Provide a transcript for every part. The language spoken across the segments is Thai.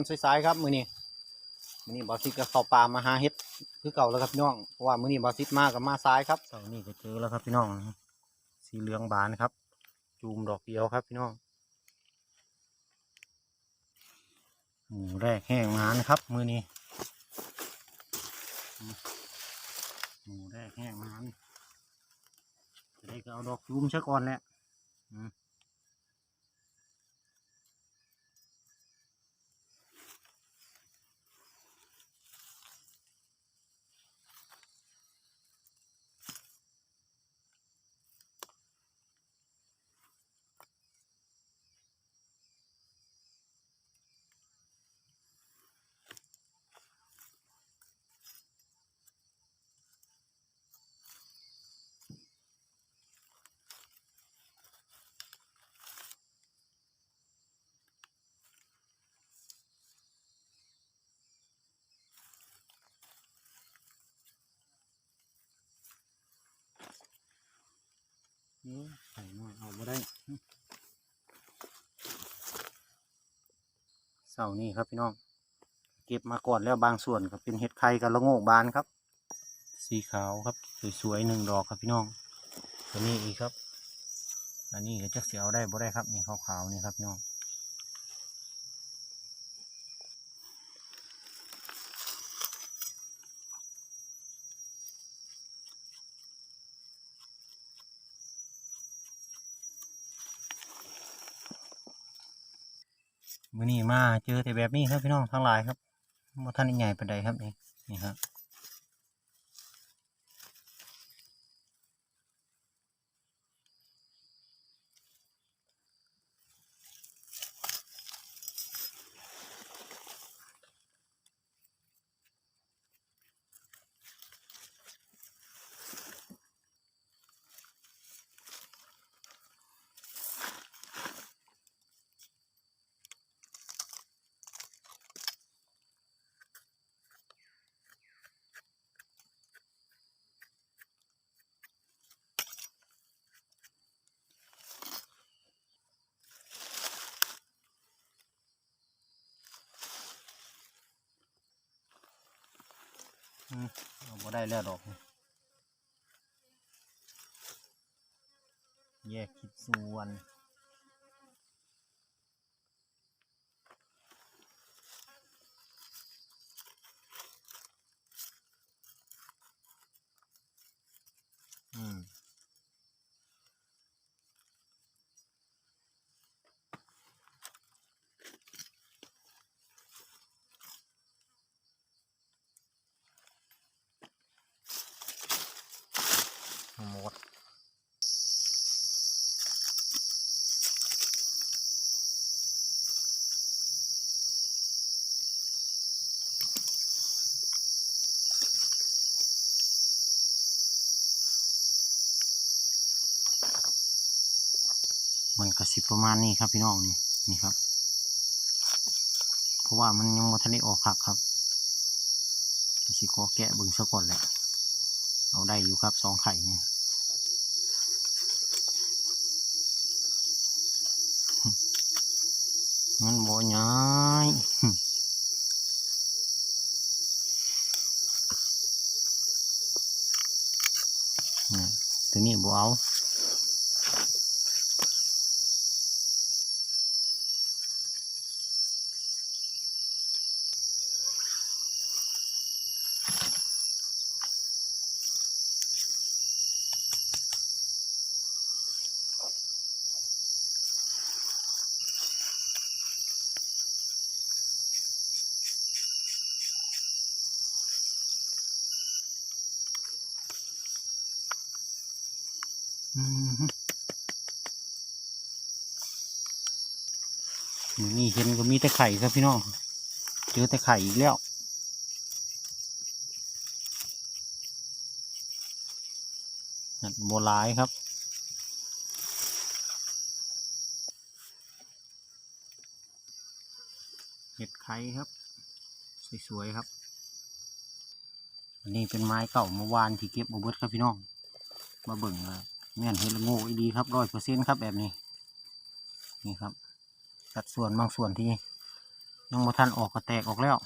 อนสายๆครับ มือนี้มือนี้บอสิก็เข้าป่ามาหาเฮ็ดคือเก่าแล้วครับพี่น้องเพราะว่ามือนี้บอสิมากับมาซ้ายครับเสานี้ก็เจอแล้วครับพี่น้อง สีเหลืองบานครับ จูมดอกเดียวครับพี่น้องหมูแรกแห้งมานะครับ มือนี้หมูแรกแห้งมาจะได้ก็เอาดอกจูมซะก่อนแหละอืม ไข่น่อยเอาบ่ได้เสานี่ครับพี่น้อง เก็บมาก่อนแล้วบางส่วนก็เป็นเห็ดไข่กับละโงกบานครับ สีขาวครับสวยๆหนึ่งดอกครับพี่น้องตัวนี้อีกครับ อันนี้ก็จะเสียวได้บ่ได้ครับนี่ขาวๆนี่ครับพี่น้อง มื่อนี้มาเจอแต่แบบนี้ครับพี่น้องทั้งหลายครับมาท่านใหญ่ปใดครับนี่นี่ครับ เอาบ่ได้แล้วดอกแยกคิดส่วนอืม กระสิประมาณนี้ครับพี่น้องนี่นี่ครับ เพราะว่ามันยังม่ทันได้ออกขักครับกระสิขอแกะบึงซะก่อนแหละเอาได้อยู่ครับสองไข่เนี่ยมันบ่ย้ายตัวนี้บ่เอา นี่เห็นก็มีแต่ไข่ครับพี่น้อง เจอแต่ไข่อีกแล้วนั่นโบหลายครับเห็ดไข่ครับ สวยๆครับ อันนี้เป็นไม้เก่าเมื่อวานที่เก็บมาเบิดครับพี่น้อง มาเบิ่งว่า แม่นเฮ็ดละโง่อีดีครับร้อยเปอร์เซ็นต์ครับแบบนี้ นี่ครับ สัดส่วนบางส่วนที่ยังบ่ทันออกก็แตกออกแล้ว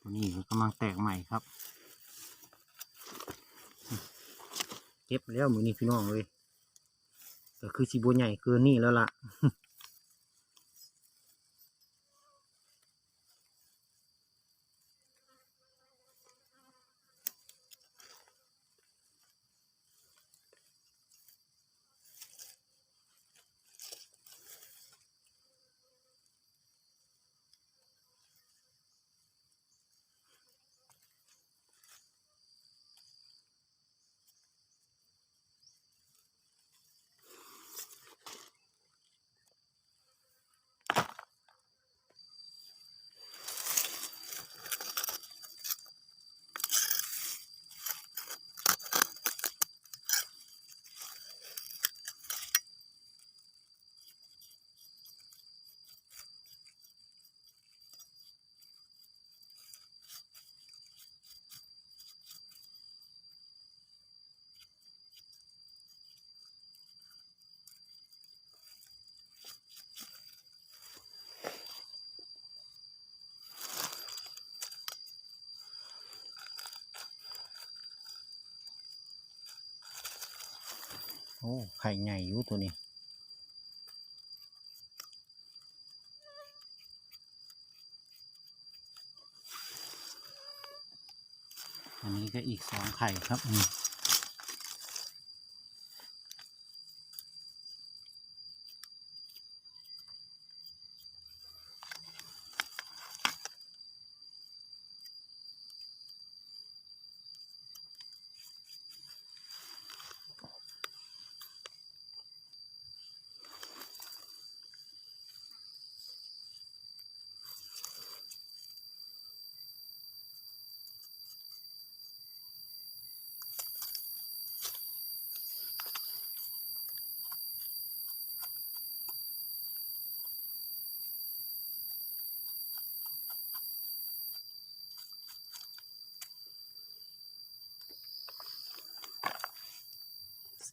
ตัวนี้ก็กำลังแตกใหม่ครับ เก็บแล้วมือนี้พี่น้องเลยก็คือสิบใหญ่เกินนี่แล้วล่ะ โอ้ไข่ใหญ่อยู่ตัวนี้อันนี้ก็อีกสองไข่ครับ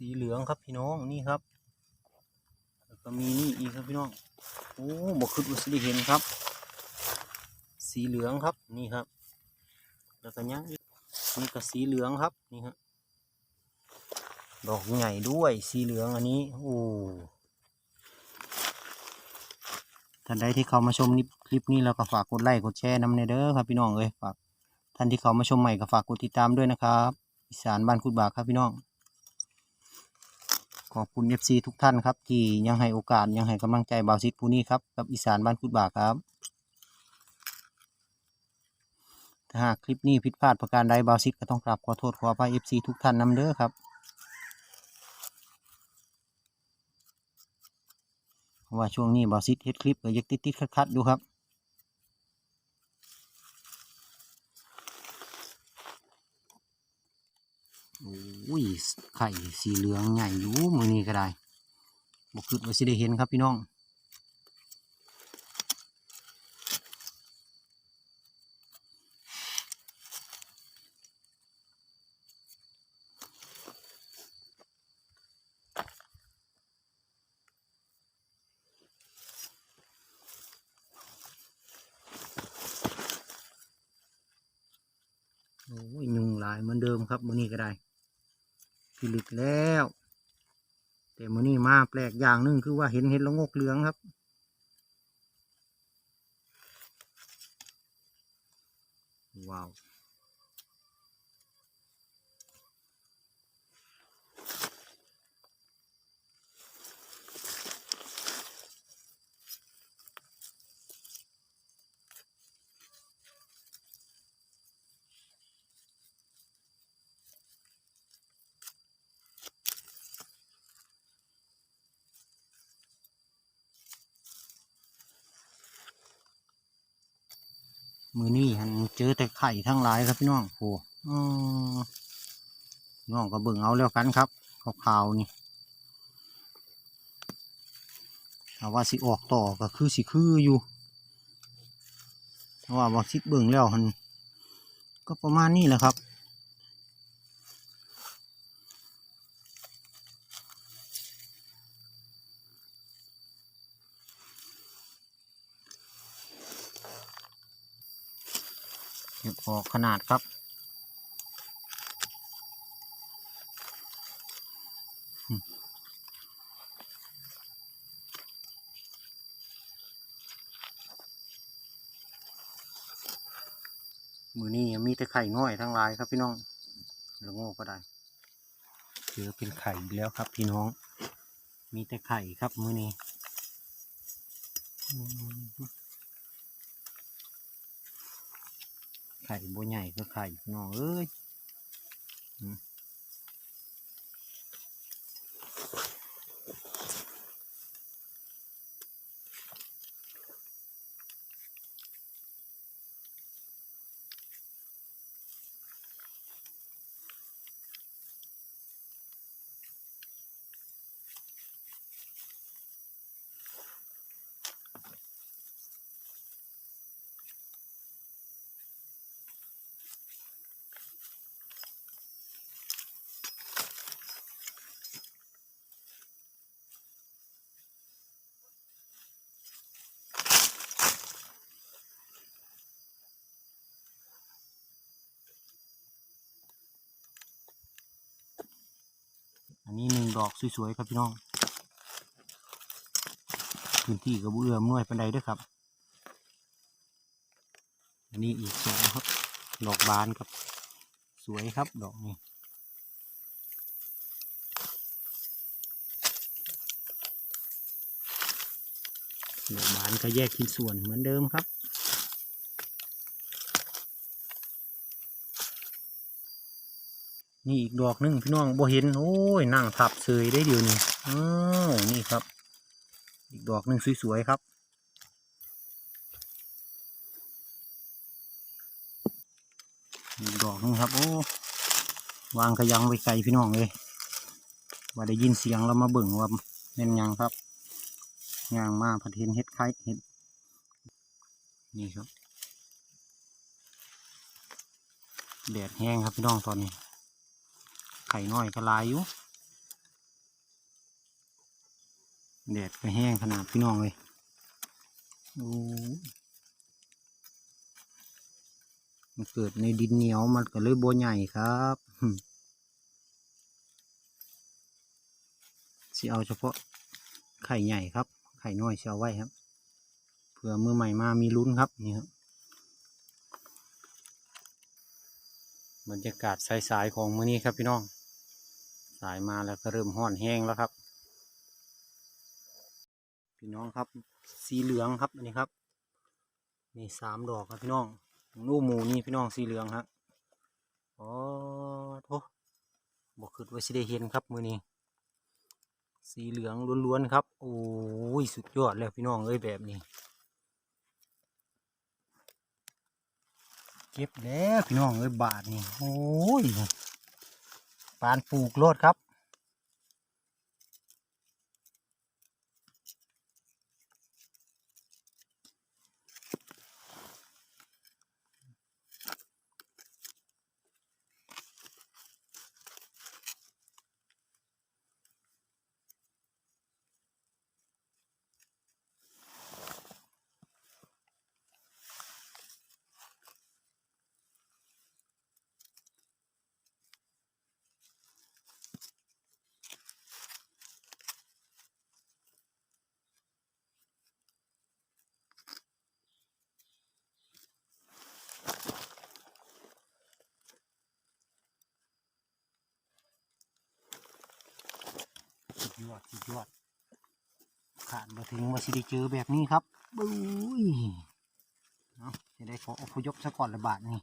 สีเหลืองครับพี่น้องนี่ครับแล้วก็มีนี่อีกครับพี่น้องโอ้บกขึ้นว่าสิได้เห็นครับ สีเหลืองครับนี่ครับ แล้วก็ยังนี่ก็สีเหลืองครับนี่ฮะดอกใหญ่ด้วยสีเหลืองอันนี้โอ้ท่านใดที่เขามาชมคลิปนี้แล้วก็ฝากกดไลค์กดแชร์นำในเด้อครับพี่น้องเอ้ยฝากท่านที่เขามาชมใหม่ก็ฝากกดติดตามด้วยนะครับอีสานบ้านคุดบากครับพี่น้อง ขอบคุณ FC ทุกท่านครับ ที่ยังให้โอกาสยังให้กำลังใจบาวซิดผู้นี้ครับกับอีสานบ้านคุดบากครับ ถ้าหากคลิปนี้ผิดพลาดประการใดบาวซิดก็ต้องกราบขอโทษขออภัย FC ทุกท่านนำเด้อครับ เพราะว่าช่วงนี้บาวซิดเฮ็ดคลิปก็ยังติดติดๆขัดๆอยู่ครับ โอุ้ยไข่สีเหลืองใหญ่อยู่มือนี้ก็ได้บกคิดว่าสิได้เห็นครับพี่น้องโอ้ยยุงลายเหมือนเดิมครับมือนี้ก็ได้ พิลิกแล้วแต่มื่อนี้มาแปลกอย่างหนึงคือว่าเห็นเห็ดละงกเหลืองครับ ว้าว มือนี่หันเจอแต่ไข่ทั้งหลายครับพี่น้องโอ้อืมน้องก็เบิ่งเอาแล้วกันครับขาวๆนี่ถ้าว่าสิออกต่อก็คือสิคืออยู่เพราะว่าบอกสิเบิ่งแล้วหันก็ประมาณนี้แหละครับ เห็ดพอขนาดครับมือนี้มีแต่ไข่ง่อยทั้งหลายครับพี่น้องแล้วโง่ก็ได้เจอเป็นไข่อีกแล้วครับพี่น้อง มีแต่ไข่ครับมือนี้อืม ไข่บัวใหญ่ก็ไข่น้องเอ้ย ดอกสวยๆครับพี่น้องพื้นที่กระเบื้อมน่วยปันไดด้วยครับ อันนี้อีกสองครับ ดอกบานครับ สวยครับดอกนี้ดอกบานก็แยกชิ้นส่วนเหมือนเดิมครับ นี่อีกดอกหนึงพี่น้องบ่เห็นโอ้ยนั่งทับเสยได้เดียวนี่อ้าวนี่ครับ อีกดอกหนึ่งสวยๆครับอีกดอกหนึงครับ โอ้วางกระยังไว้ไกลพี่น้องเลยว่าได้ยินเสียงแล้วมาเบิ่งว่าแม่นยังครับยางมาผัดเห็นเห็ดไข่เห็ดนี่ครับแดดแห้งครับพี่น้องตอนนี้ ไข่น้อยก็ลายอยู่แดดก็แห้งขนาดพี่น้องเลยโอ้มันเกิดในดินเหนียวมันก็เลยบัวใหญ่ครับสิเอาเฉพาะไข่ใหญ่ครับ ไข่น้อยสิเอาไว้ครับเผื่อมือใหม่มามีลุ้นครับนี่ครับบรรยากาศสายๆของมื้อนี้ครับพี่น้อง สายมาแล้วก็เริ่มห้อนแห้งแล้วครับ พี่น้องครับ สีเหลืองครับอันนี้ครับนี่สามดอกครับพี่น้องลูกหมูนี่พี่น้องสีเหลืองฮะอ๋อโถบอกคือว่าสิได้เห็นครับมือนี้สีเหลืองล้วนๆครับ โอ้ยสุดยอดแล้วพี่น้องเอ้ยแบบนี้ เก็บแล้วพี่น้องเอ้ยบาทนี่โอ้ย ปานปลูกโลดครับ ยอดสุดยอด ขาดมาถึงว่าสิได้เจอแบบนี้ครับบุ้ยเนาะจะได้ขออพยพซะก่อนละบาทนี่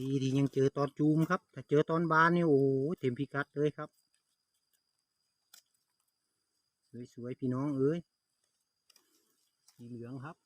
ดีที่ยังเจอตอนจูมครับ ถ้าเจอตอนบานนี่โอ้โหเต็มพิกัดเลยครับ สวยๆพี่น้องเอ้ยสีเหลืองครับ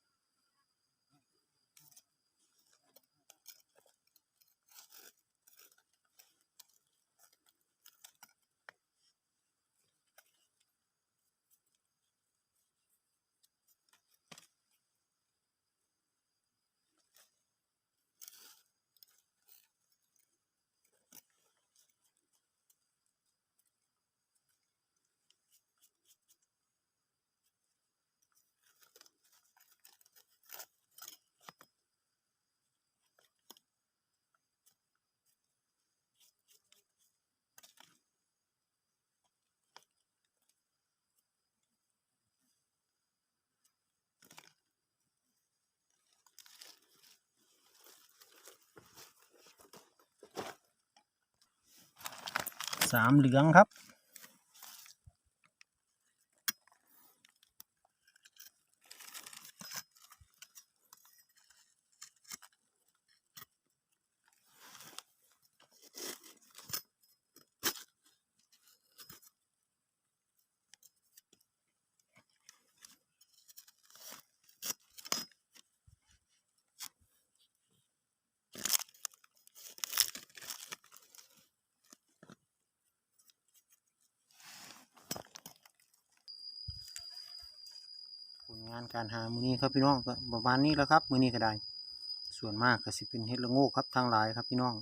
สามเหลืองครับ ผลงานการหามือนี้ครับพี่น้องก็ประมาณนี้แล้วครับมือนี้ก็ได้ ส่วนมากก็สิเป็นเฮ็ดละโงกครับทางหลายครับพี่น้อง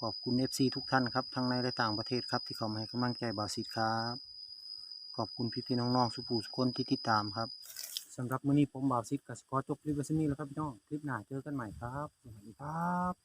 ขอบคุณ FC ทุกท่านครับทั้งในและต่างประเทศครับที่เข้ามาให้กำลังใจบาสิทธิ์ครับ ขอบคุณพี่ๆน้องๆสุภูสุคนที่ติดตามครับสำหรับมือนี้ผมบาสิทธิ์ก็สิขอจบคลิปไว้เท่านี้แล้วครับพี่น้องคลิปหน้าเจอกันใหม่ครับสวัสดีครับ